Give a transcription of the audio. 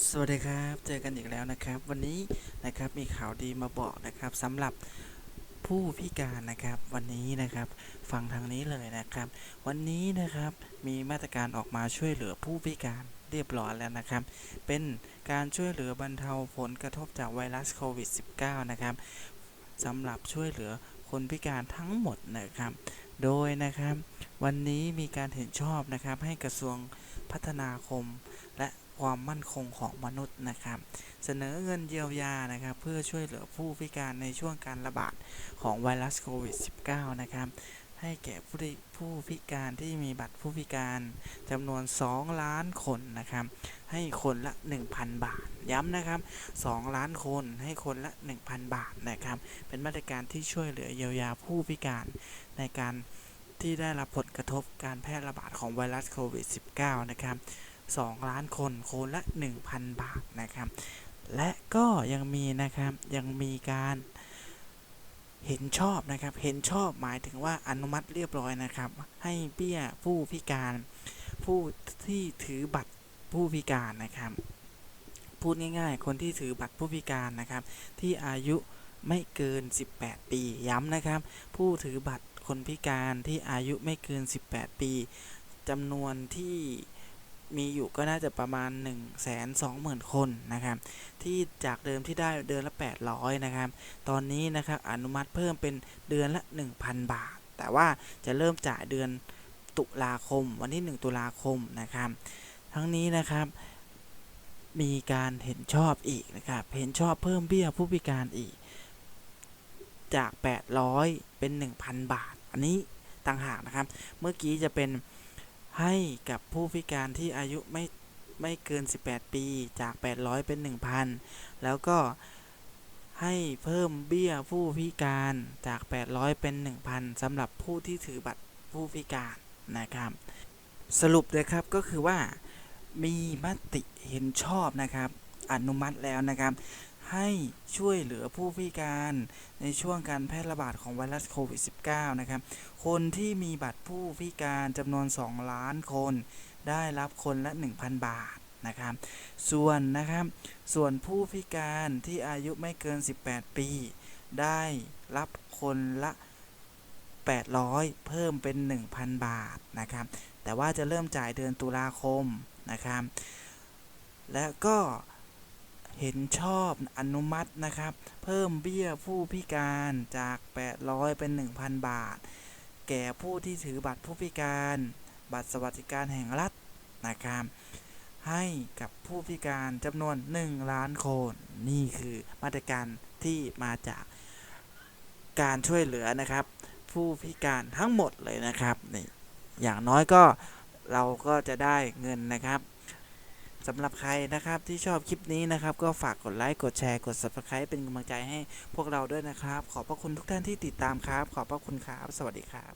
สวัสดีครับ เจอกันอีกแล้วนะครับ วันนี้นะครับมีข่าวดีมาบอกนะครับสำหรับผู้พิการนะครับวันนี้นะครับฟังทางนี้เลยนะครับ วันนี้นะครับมีมาตรการออกมาช่วยเหลือผู้พิการเรียบร้อยแล้วนะครับ เป็นการช่วยเหลือบรรเทาผลกระทบจากไวรัสโควิด -19 นะครับสำหรับช่วยเหลือคนพิการทั้งหมดนะครับ โดยนะครับ วันนี้มีการเห็นชอบนะครับให้กระทรวงพัฒนาคม และความมั่นคงของมนุษย์นะครับ เสนอเงินเยียวยานะครับ เพื่อช่วยเหลือผู้พิการในช่วงการระบาดของไวรัสโควิด -19 นะครับ ให้แก่ผู้ผู้พิการที่มีบัตรผู้พิการจำนวน 2 ล้านคนนะครับ ให้คนละ 1,000 บาท ย้ำนะครับ 2 ล้านคนให้คนละ 1,000 บาทนะครับ เป็นมาตรการที่ช่วยเหลือเยียวยาผู้พิการในการที่ได้รับผลกระทบการแพร่ระบาดของไวรัสโควิด -19 นะครับ 2 ล้านคนคนละ 1,000 บาทนะครับ และก็ยังมีนะครับยังมีการ เห็นชอบนะครับ เห็นชอบหมายถึงว่าอนุมัติเรียบร้อยนะครับ ให้เบี้ยผู้พิการ ผู้ที่ถือบัตรผู้พิการนะครับ พูดง่ายๆ คนที่ถือบัตรผู้พิการนะครับ ที่อายุไม่เกิน 18 ปี ย้ำนะครับ ผู้ถือบัตรคนพิการที่อายุไม่เกิน 18 ปีจำนวนที่ มีอยู่ก็น่าจะประมาณ 1 2 0 0 0 0 คนนะครับ ที่จากเดิมที่ได้เดือนละ 800 นะครับ ตอนนี้นะครับอนุมัติเพิ่มเป็นเดือนละ 1,000 บาท แต่ว่าจะเริ่มจ่ายเดือนตุลาคม วันที่ 1 ตุลาคมนะครับ ทั้งนี้นะครับมีการเห็นชอบอีกนะครับ เห็นชอบเพิ่มเบี้ยผู้พิการอีก จาก 800 เป็น 1,000 บาท อันนี้ต่างหากนะครับ เมื่อกี้จะเป็น ให้กับผู้พิการที่อายุไม่ไม่เกิน 18 ปีจาก 800 เป็น 1,000 แล้วก็ให้เพิ่มเบี้ยผู้พิการจาก 800 เป็น 1,000สำหรับผู้ที่ถือบัตรผู้พิการนะครับ สรุปเลยครับก็คือว่ามีมติเห็นชอบนะครับ อนุมัติแล้วนะครับ ให้ช่วยเหลือผู้พิการในช่วงการแพร่ระบาดของไวรัสโควิด -19 นะครับ คนที่มีบัตรผู้พิการจำนวน 2 ล้านคน ได้รับคนละ 1,000 บาทนะครับ ส่วนนะครับ ส่วนผู้พิการที่อายุไม่เกิน 18 ปี ได้รับคนละ 800 เพิ่มเป็น 1,000 บาทนะครับ แต่ว่าจะเริ่มจ่ายเดือนตุลาคมนะครับ และก็ เห็นชอบอนุมัตินะครับ เพิ่มเบี้ยผู้พิการจาก 800 เป็น 1,000 บาท แก่ผู้ที่ถือบัตรผู้พิการ บัตรสวัสดิการแห่งรัฐนะครับให้กับผู้พิการจำนวน 1 ล้านคน นี่คือมาตรการที่มาจากการช่วยเหลือนะครับ ผู้พิการทั้งหมดเลยนะครับนี่อย่างน้อยก็เราก็จะได้เงินนะครับ สำหรับใครนะครับที่ชอบคลิปนี้นะครับ ก็ฝากกดไลค์กดแชร์กด subscribe เป็นกำลังใจให้พวกเราด้วยนะครับ ขอบพระคุณทุกท่านที่ติดตามครับ ขอบพระคุณครับ สวัสดีครับ